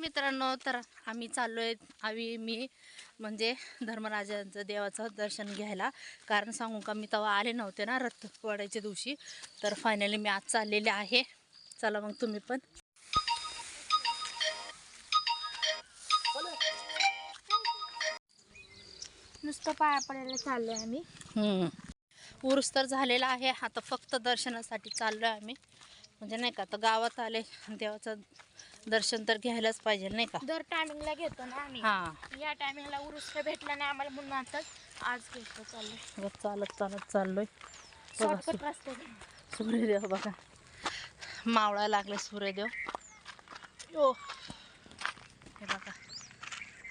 मित्रांनो तर आम्ही चाललोय आम्ही मी म्हणजे धर्मराजांचं देवाचं दर्शन घ्यायला. कारण सांगू का मी तेव्हा आले नव्हते ना रथ वडायच्या दिवशी. तर फायनली मी आज चाललेले आहे. चला मग तुम्ही पण. नुसतं पाया पडायला चाललोय आम्ही. हम्म. उरूस तर झालेला आहे. आता फक्त दर्शनासाठी चाललो आहे आम्ही. म्हणजे नाही का आता गावात आले देवाचं दर्शन तर घ्यायलाच पाहिजे नाही का? दर टायमिंगला घेतो ना आम्ही. हां. या टायमिंगला उरुस भेटला नाही आम्हाला म्हणून आता आज घेतो चाललोय बघ चालत चालत चाललोय. बघा, शॉर्टकट रस्ते सूर्यदेव बघा. मावळा लागले सूर्यदेव. ओ हे बघा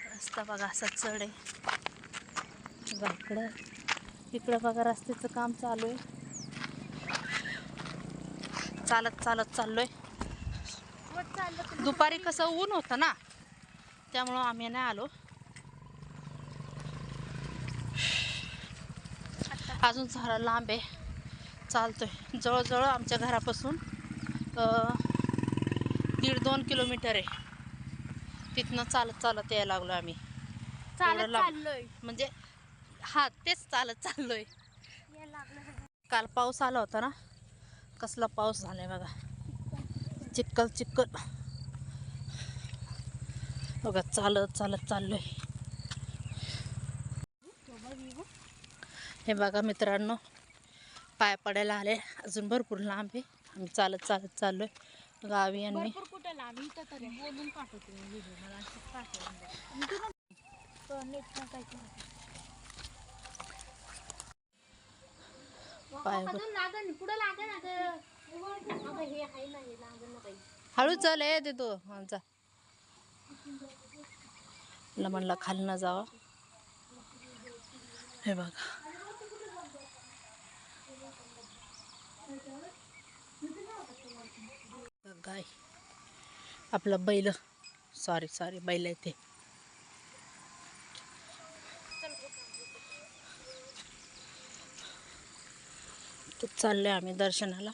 रस्ता बघा असा चढ आहे. बघा इकडं इकडं बघा रस्त्याचं काम चालू आहे. चालत चालत चाललोय. चाललं दुपारी कसं ऊन होतं ना त्यामुळं आम्ही नाही आलो. अजून झाडं लांब आहे. चालतोय. जवळजवळ आमच्या घरापासून दीड दोन किलोमीटर आहे. तिथनं चालत चालत यायला लागलो आम्ही. चालत लांब. चाललोय. म्हणजे हा तेच चालत चाललोय. या लागलं काल पाऊस आला होता ना? कसला पाऊस झालाय बघा. चिक्कल चिक्कल बघा चालत चालत चाललोय. हे बघा मित्रांनो पाय पडायला आले. अजून भरपूर लांब आहे. आम्ही चालत चालत चाललोय. गावी यांनी कुठं लांब इथं तरी बोलून पाठवते व्हिडिओ मला असं पाठवून नेट टाकायचं पाय ब- लागन पुढं लागन अगं अगं हे आहे ना हे लागन ना काही हळू चाल आहे ते. तो आमचा म्हणला खाली न जावं. हे बघा. गाय आपलं बैल. सॉरी सॉरी बैल आहे ते. तर चाललोय आम्ही दर्शनाला.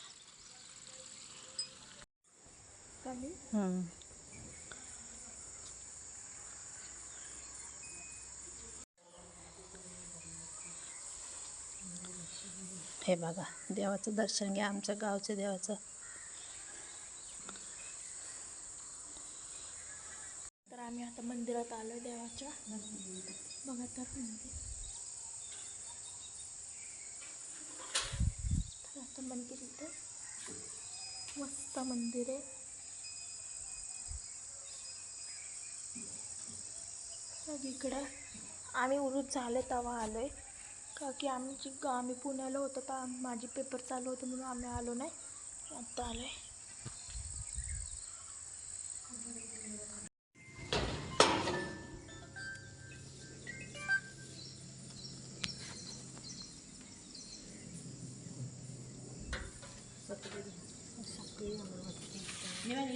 हे बघा देवाचं दर्शन घ्या आमच्या गावच्या देवाचं. तर आम्ही आता मंदिरात आलो देवाच्या. बघा तर मंदिर तर आता मंदिर इथं. मस्त मंदिर आहे. सगळीकडं आम्ही उरूच झाले तेव्हा आलो आहे का की आमची आम्ही पुण्याला होतो तर माझी पेपर चालू होते म्हणून आम्ही आलो नाही. आता आलो आहे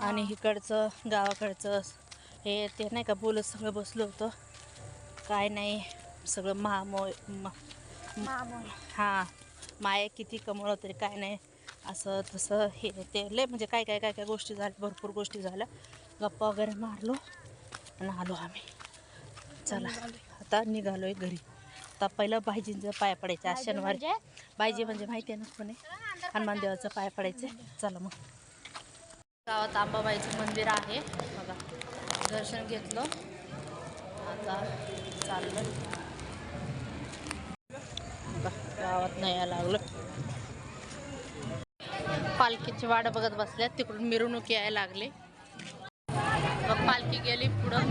आणि इकडचं गावाकडचं हे ते नाही का बोलत सगळं बसलो होतो. काय नाही सगळं महामो. हां माया किती कमवलं तरी काय नाही. असं तसं हे ते लय म्हणजे काय काय काय काय गोष्टी झाल्या भरपूर गोष्टी झाल्या. गप्पा वगैरे मारलो आणि आलो आम्ही. चला आता निघालो आहे घरी. आता पहिलं भाईजींचं पाय पडायचं आज शनिवारी. म्हणजे? बायजी म्हणजे माहिती आहे ना कोणी? हनुमान देवाचं पाय पडायचे. चला मग. गावात आंबाबाईचं मंदिर आहे. बघा दर्शन घेतलं. आता चाललं. गावात नाही यायला लागलं. पालखीची वाट बघत बसल्यात तिकडून मिरवणूक यायला लागली. मग पालखी गेली पुढं.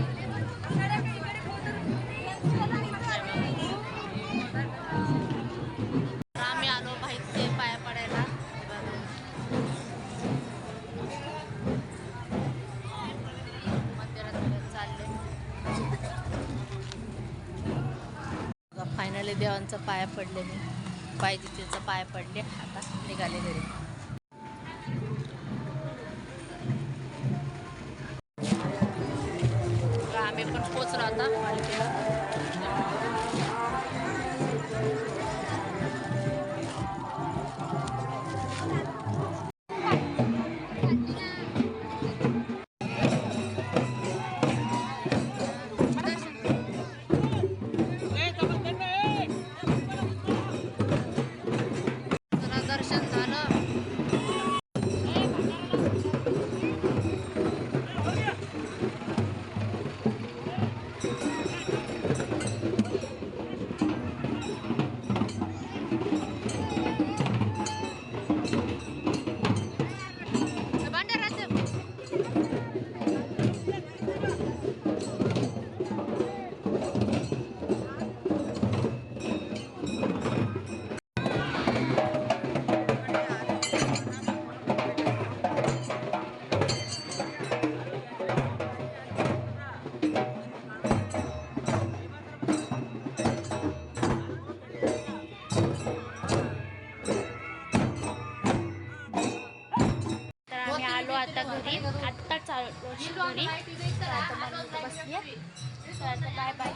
फायनली देवांचा पाया पडले मी. पाय तिचा पाया पडले आता निघाले घरी. आम्ही पण पोचलो आता. मालिकेला आता घरी आत्ता चालू घरी. तर आता बसली तर आता बाय बाय